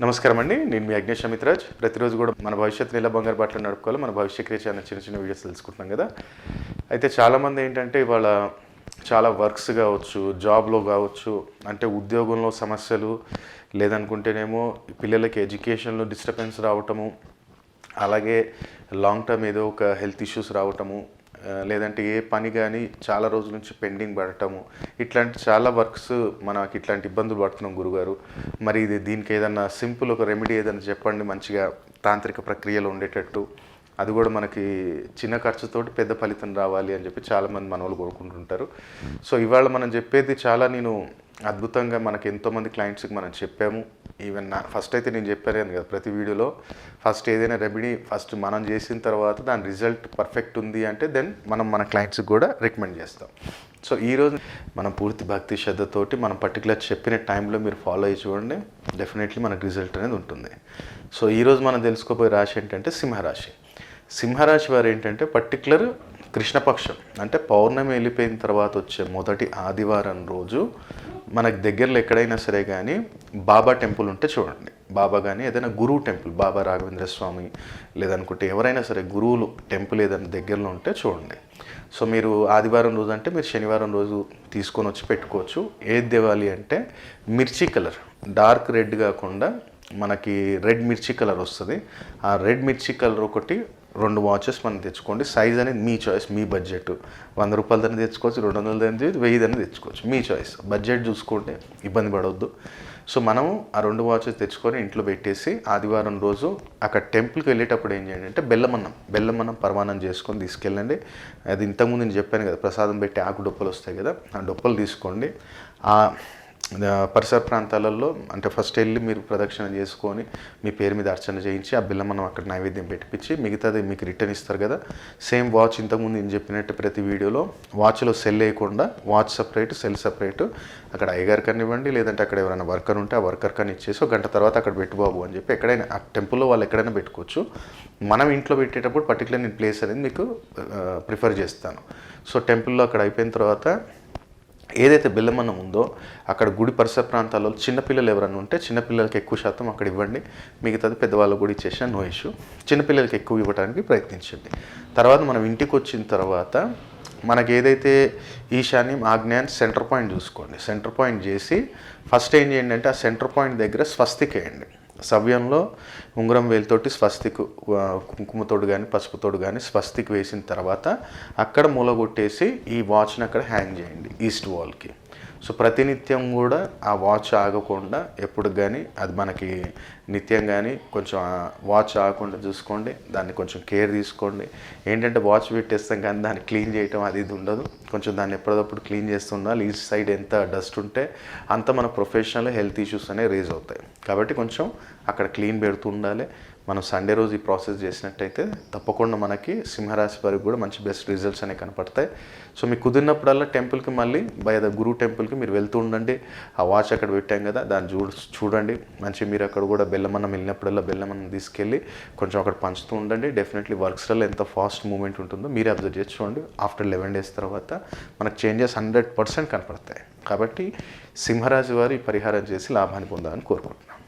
నమస్కారం అండి నేను మీ అగ్నేష్ అమిత్రాజ్. ప్రతిరోజు కూడా మన భవిష్యత్తు ఎలా బంగారు బాటలు నడుపుకోవాలి. మన భవిష్య క్రియ అన్న చిన్న చిన్న వీడియోస్ తెలుసుకుంటున్నాం కదా. అయితే చాలామంది ఏంటంటే ఇవాళ చాలా వర్క్స్ కావచ్చు జాబ్లో కావచ్చు అంటే ఉద్యోగంలో సమస్యలు లేదనుకుంటేనేమో పిల్లలకి ఎడ్యుకేషన్లో డిస్టర్బెన్స్ రావటము అలాగే లాంగ్ టర్మ్ ఏదో ఒక హెల్త్ ఇష్యూస్ రావటము లేదంటే ఏ పని కానీ చాలా రోజుల నుంచి పెండింగ్ పడటము. ఇట్లాంటి చాలా వర్క్స్ మనకి ఇట్లాంటి ఇబ్బందులు పడుతున్నాం గురుగారు. మరి ఇది దీనికి ఏదన్నా సింపుల్ ఒక రెమెడీ ఏదైనా చెప్పండి మంచిగా తాంత్రిక ప్రక్రియలో ఉండేటట్టు. అది కూడా మనకి చిన్న ఖర్చుతోటి పెద్ద ఫలితం రావాలి అని చెప్పి చాలామంది మనవాళ్ళు కోరుకుంటుంటారు. సో ఇవాళ మనం చెప్పేది చాలా నేను అద్భుతంగా మనకి ఎంతోమంది క్లయింట్స్కి మనం చెప్పాము. ఈవెన్ నా ఫస్ట్ అయితే నేను చెప్పాను కదా ప్రతి వీడియోలో ఫస్ట్ ఏదైనా రెమెడీ ఫస్ట్ మనం చేసిన తర్వాత దాని రిజల్ట్ పర్ఫెక్ట్ ఉంది అంటే దెన్ మనం మన క్లయింట్స్కి కూడా రికమెండ్ చేస్తాం. సో ఈరోజు మనం పూర్తి భక్తి శ్రద్ధతోటి మనం పర్టికులర్ చెప్పిన టైంలో మీరు ఫాలో అయ్యి చూడండి. డెఫినెట్లీ మనకు రిజల్ట్ అనేది ఉంటుంది. సో ఈరోజు మనం తెలుసుకోబోయే రాశి ఏంటంటే సింహరాశి. సింహరాశి వారు ఏంటంటే పర్టికులర్ కృష్ణపక్షం. అంటే పౌర్ణమి వెళ్ళిపోయిన తర్వాత వచ్చే మొదటి ఆదివారం రోజు మనకు దగ్గరలో ఎక్కడైనా సరే కానీ బాబా టెంపుల్ ఉంటే చూడండి. బాబా కానీ ఏదైనా గురువు టెంపుల్ బాబా రాఘవేంద్ర స్వామి లేదనుకుంటే ఎవరైనా సరే గురువులు టెంపుల్ ఏదైనా దగ్గరలో ఉంటే చూడండి. సో మీరు ఆదివారం రోజు అంటే మీరు శనివారం రోజు తీసుకొని వచ్చి పెట్టుకోవచ్చు. ఏది దేవాలి అంటే మిర్చి కలర్. డార్క్ రెడ్ కాకుండా మనకి రెడ్ మిర్చి కలర్ వస్తుంది. ఆ రెడ్ మిర్చి కలర్ ఒకటి రెండు వాచెస్ మనం తెచ్చుకోండి. సైజ్ అనేది మీ చాయిస్ మీ బడ్జెట్ వంద రూపాయల దాన్ని తెచ్చుకోవచ్చు రెండు వందల దాన్ని వెయ్యి దాన్ని తెచ్చుకోవచ్చు. మీ చాయిస్ బడ్జెట్ చూసుకుంటే ఇబ్బంది పడవద్దు సో మనము ఆ రెండు వాచెస్ తెచ్చుకొని ఇంట్లో పెట్టేసి ఆదివారం రోజు అక్కడ టెంపుల్కి వెళ్ళేటప్పుడు ఏం చేయండి అంటే బెల్లమన్నం బెల్లమన్నం పరమాన్నం చేసుకొని తీసుకెళ్ళండి. అది ఇంతకుముందు నేను చెప్పాను కదా ప్రసాదం పెట్టి ఆకు డొప్పలు వస్తాయి కదా ఆ డొప్పలు తీసుకోండి. ఆ, పరిసర ప్రాంతాలలో అంటే ఫస్ట్ వెళ్ళి మీరు ప్రదక్షిణ చేసుకొని మీ పేరు మీద అర్చన చేయించి ఆ బిల్ల మనం అక్కడ నైవేద్యం పెట్టించి మిగతాది మీకు రిటర్న్ ఇస్తారు కదా. సేమ్ వాచ్ ఇంతకుముందు నేను చెప్పినట్టు ప్రతి వీడియోలో వాచ్లో సెల్ వేయకుండా వాచ్ సపరేట్ సెల్ సపరేట్ అక్కడ అయ్యగారు కానివ్వండి లేదంటే అక్కడ ఎవరైనా వర్కర్ ఉంటే ఆ వర్కర్ కానీ ఇచ్చేసి ఒక గంట తర్వాత అక్కడ పెట్టు బాబు అని చెప్పి ఎక్కడైనా ఆ టెంపుల్లో వాళ్ళు ఎక్కడైనా పెట్టుకోవచ్చు. మనం ఇంట్లో పెట్టేటప్పుడు పర్టికులర్ నేను ప్లేస్ అనేది మీకు ప్రిఫర్ చేస్తాను. సో టెంపుల్లో అక్కడ అయిపోయిన తర్వాత ఏదైతే బెల్లమన్నం ఉందో అక్కడ గుడి పరిసర ప్రాంతాల్లో చిన్నపిల్లలు ఎవరైనా ఉంటే చిన్నపిల్లలకి ఎక్కువ శాతం అక్కడ ఇవ్వండి. మిగతాది పెద్దవాళ్ళు కూడా ఇచ్చేసిన నో ఇష్యూ. చిన్నపిల్లలకి ఎక్కువ ఇవ్వడానికి ప్రయత్నించండి. తర్వాత మనం ఇంటికి వచ్చిన తర్వాత మనకి ఏదైతే ఈశాన్యం ఆగ్నేయం సెంటర్ పాయింట్ చూసుకోండి. సెంటర్ పాయింట్ చేసి ఫస్ట్ ఏం చేయండి అంటే ఆ సెంటర్ పాయింట్ దగ్గర స్వస్తిక్ వేయండి. సవ్యంలో ఉంగరం వేలుతోటి స్వస్తిక్ కుంకుమతోడు కానీ పసుపుతోడు కానీ స్వస్తిక్ వేసిన తర్వాత అక్కడ మూలగొట్టేసి ఈ వాచ్ని అక్కడ హ్యాంగ్ చేయండి ఈస్ట్ వాల్కి. సో ప్రతినిత్యం కూడా ఆ వాచ్ ఆగకుండా ఎప్పుడు కానీ అది మనకి నిత్యం కానీ కొంచెం వాచ్ ఆగకుండా చూసుకోండి దాన్ని కొంచెం కేర్ తీసుకోండి. ఏంటంటే వాచ్ పెట్టేస్తాం కానీ దాన్ని క్లీన్ చేయటం అది ఇది ఉండదు. కొంచెం దాన్ని ఎప్పటికప్పుడు క్లీన్ చేస్తుండాలి ఈ సైడ్ ఎంత డస్ట్ ఉంటే అంత మన ప్రొఫెషనల్ హెల్త్ ఇష్యూస్ అనేవి రేజ్ అవుతాయి. కాబట్టి కొంచెం అక్కడ క్లీన్ పెడుతూ ఉండాలి. మనం సండే రోజు ఈ ప్రాసెస్ చేసినట్టయితే తప్పకుండా మనకి సింహరాశి వారికి కూడా మంచి బెస్ట్ రిజల్ట్స్ అనేవి కనపడతాయి. సో మీకు కుదిరినప్పుడల్లా టెంపుల్కి మళ్ళీ బై ద గురు టెంపుల్కి మీరు వెళ్తూ ఉండండి. ఆ వాచ్ అక్కడ పెట్టాం కదా దాన్ని చూ చూడండి. మంచి మీరు అక్కడ కూడా బెల్లమన్నం వెళ్ళినప్పుడల్లా బెల్లమన్నం తీసుకెళ్ళి కొంచెం అక్కడ పంచుతూ ఉండండి. డెఫినెట్లీ వర్క్స్లలో ఎంత ఫాస్ట్ మూమెంట్ ఉంటుందో మీరే అబ్జర్వ్ చేసి చూడండి. ఆఫ్టర్ లెవెన్ డేస్ తర్వాత మనకు చేంజెస్ హండ్రెడ్ పర్సెంట్ కనపడతాయి. కాబట్టి సింహరాశి వారి పరిహారం చేసి లాభాన్ని పొందాలని కోరుకుంటున్నాం.